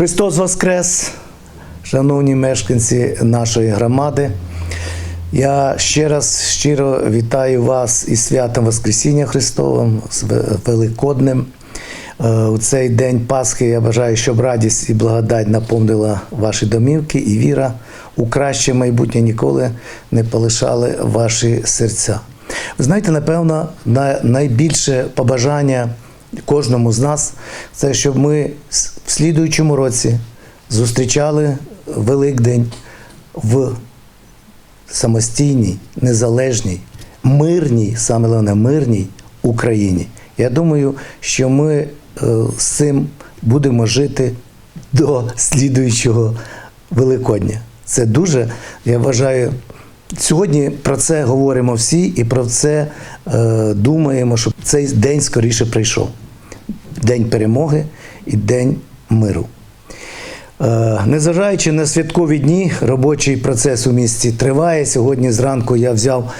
Христос Воскрес, шановні мешканці нашої громади. Я ще раз щиро вітаю вас із святом Воскресіння Христовим, з Ве- Великоднем. Е, У цей день Пасхи я бажаю, щоб радість і благодать наповнила ваші домівки, і віра у краще майбутнє ніколи не полишали ваші серця. Ви знаєте, напевно, найбільше побажання кожному з нас це щоб ми в слідуючому році зустрічали Великдень в самостійній, незалежній, мирній, саме головне, мирній Україні. Я думаю, що ми е, з цим будемо жити до слідуючого Великодня. Це дуже, я вважаю, сьогодні про це говоримо всі і про це е, думаємо, щоб цей день скоріше прийшов. День перемоги і день миру. Е, Незважаючи на святкові дні, робочий процес у місті триває. Сьогодні зранку я взяв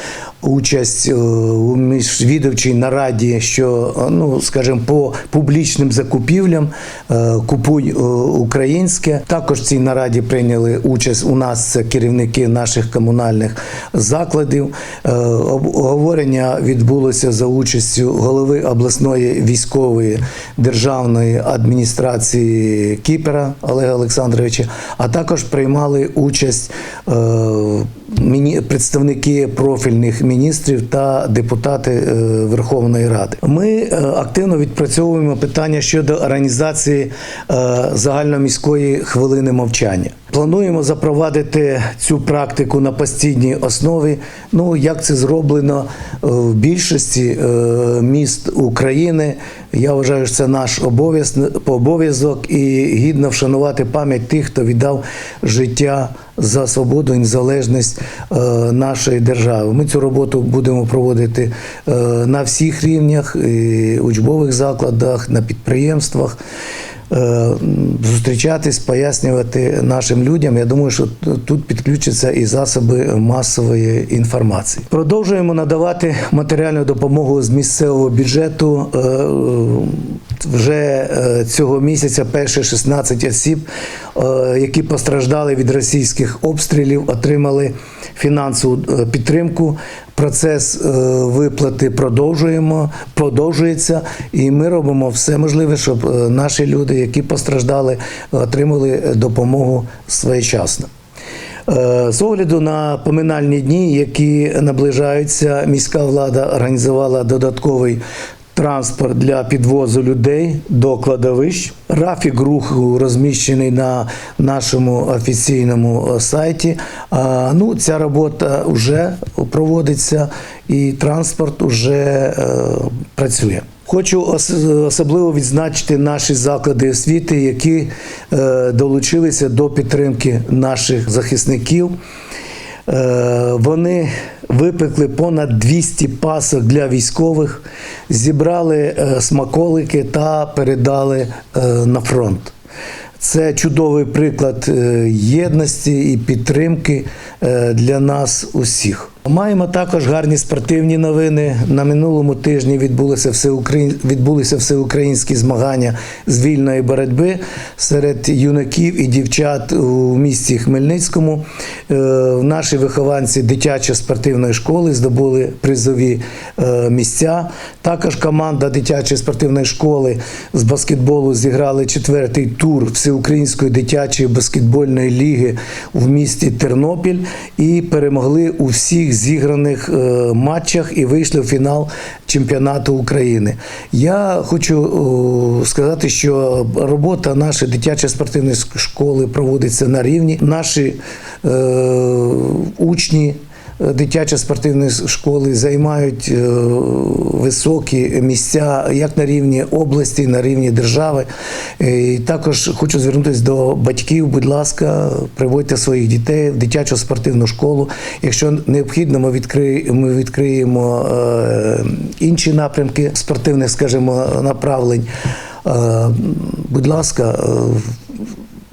участь е, у міжвідовчій нараді, що, е, ну, скажімо, по публічним закупівлям е, купуй українське. Також в цій нараді прийняли участь у нас керівники наших комунальних закладів. Обговорення відбулося за участю голови обласної військової державної адміністрації Кіпера Олега Олександровича, а також приймали участь представники профільних міністрів та депутати е, Верховної Ради. Ми е, активно відпрацьовуємо питання щодо організації е, загальноміської хвилини мовчання. Плануємо запровадити цю практику на постійній основі. Ну як це зроблено в більшості міст України. Я вважаю, що це наш обов'яз- обов'язок і гідно вшанувати пам'ять тих, хто віддав життя за свободу і незалежність е, нашої держави. Ми цю роботу будемо проводити е, на всіх рівнях, і учбових закладах, на підприємствах. Е, Зустрічатись, пояснювати нашим людям. Я думаю, що тут підключаться і засоби масової інформації. Продовжуємо надавати матеріальну допомогу з місцевого бюджету. Е, Вже е, цього місяця перші 16 осіб, які постраждали від російських обстрілів, отримали фінансову підтримку. Процес е, виплати продовжуємо, продовжується, і ми робимо все можливе, щоб е, наші люди, які постраждали, отримали допомогу своєчасно. Е, З огляду на поминальні дні, які наближаються, міська влада організувала додатковий транспорт для підвозу людей до кладовищ. Графік руху розміщений на нашому офіційному е, сайті. Ну, ця робота вже проводиться і транспорт вже е, працює. Хочу особливо відзначити наші заклади освіти, які е, долучилися до підтримки наших захисників. Е, Вони випекли понад 200 пасок для військових, зібрали е, смаколики та передали е, на фронт. Це чудовий приклад єдності і підтримки для нас усіх. Маємо також гарні спортивні новини. На минулому тижні відбулися всеукраїн... відбулися всеукраїнські змагання з вільної боротьби серед юнаків і дівчат у місті Хмельницькому. Е, Наші вихованці дитячої спортивної школи здобули призові е, місця. Також команда дитячої спортивної школи з баскетболу зіграли четвертий тур Всеукраїнської дитячої баскетбольної ліги в місті Тернопіль і перемогли у всіх зіграних е, матчах і вийшли в фінал чемпіонату України. Я хочу сказати, що робота нашої дитячої спортивної школи проводиться на рівні. Наші е, учні дитячі спортивні школи займають е, високі місця як на рівні області, на рівні держави. Е, І також хочу звернутися до батьків. Будь ласка, приводьте своїх дітей в дитячу спортивну школу. Якщо необхідно, ми відкриємо, ми відкриємо е, інші напрямки спортивних, скажімо, направлень. Будь ласка.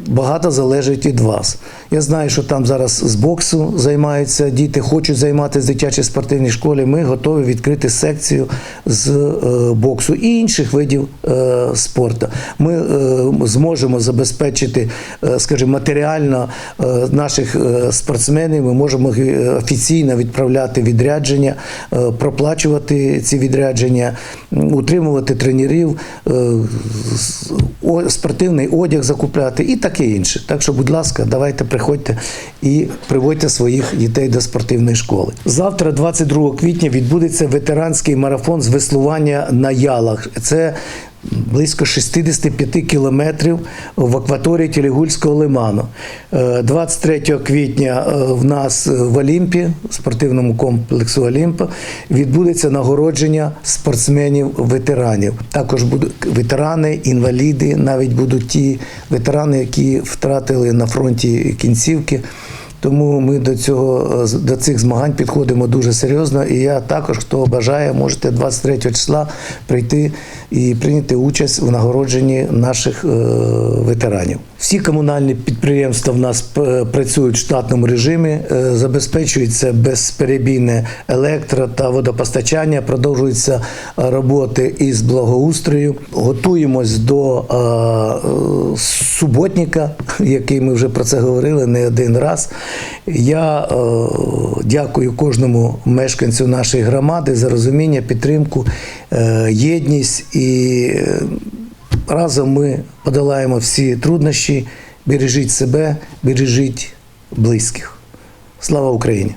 Багато залежить від вас. Я знаю, що там зараз з боксу займаються діти, хочуть займатися в дитячій спортивній школі. Ми готові відкрити секцію з е, боксу і інших видів е, спорту. Ми е, зможемо забезпечити, скажімо, матеріально наших спортсменів. Ми можемо офіційно відправляти відрядження, проплачувати ці відрядження, утримувати тренерів, спортивний одяг закупляти і таке інше. Так що, будь ласка, давайте приходьте і приводьте своїх дітей до спортивної школи. Завтра, 22 квітня, відбудеться ветеранський марафон з веслування на ялах. Це близько 65 кілометрів в акваторії Тілігульського лиману. Е, 23 квітня е, в нас в Олімпі, спортивному комплексу Олімпа, відбудеться нагородження спортсменів-ветеранів. Також будуть ветерани, інваліди, навіть будуть ті ветерани, які втратили на фронті кінцівки. Тому ми до цього до цих змагань підходимо дуже серйозно. І я також, хто бажає, можете 23 числа прийти і прийняти участь в нагородженні наших е, ветеранів. Всі комунальні підприємства в нас е, працюють в штатному режимі, е, забезпечується безперебійне електро та водопостачання, продовжуються роботи із благоустрою. Готуємось до е, суботника, який ми вже про це говорили не один раз. Я е, дякую кожному мешканцю нашої громади за розуміння, підтримку, е, єдність і е, разом ми подолаємо всі труднощі. Бережіть себе, бережіть близьких. Слава Україні!